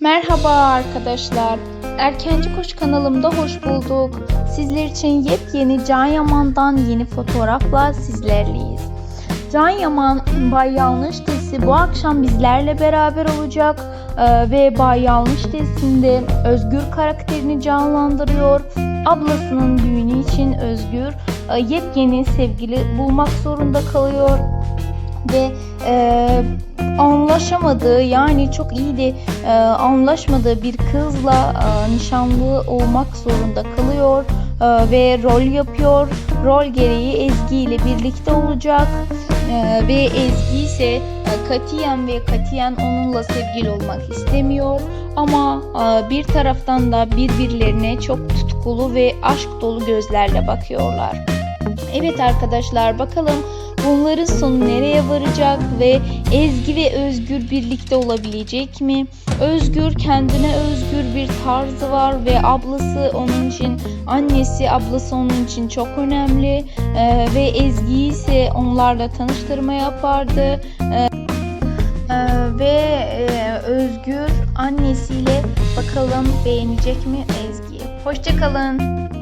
Merhaba arkadaşlar. Erkenci Koş kanalımda hoş bulduk. Sizler için yepyeni Can Yaman'dan yeni fotoğrafla sizlerleyiz. Can Yaman Bay Yanlış dizisi bu akşam bizlerle beraber olacak Ee, ve Bay Yanlış dizisinde Özgür karakterini canlandırıyor. Ablasının düğünü için Özgür e, yepyeni sevgili bulmak zorunda kalıyor ve e, anlaşamadığı yani çok iyi de e, anlaşmadığı bir kızla e, nişanlı olmak zorunda kalıyor e, ve rol yapıyor. Rol gereği Ezgi ile birlikte olacak E, ve Ezgi ise e, katiyen ve katiyen onunla sevgili olmak istemiyor. Ama e, bir taraftan da birbirlerine çok tutkulu ve aşk dolu gözlerle bakıyorlar. Evet arkadaşlar bakalım bunların sonu nereye varacak ve Ezgi ve Özgür birlikte olabilecek mi? Özgür kendine özgür bir tarzı var ve ablası onun için annesi ablası onun için çok önemli Ee, ve Ezgi ise onlarla tanıştırma yapardı Ee, ee, ve e, Özgür annesiyle bakalım beğenecek mi Ezgi'yi. Hoşçakalın.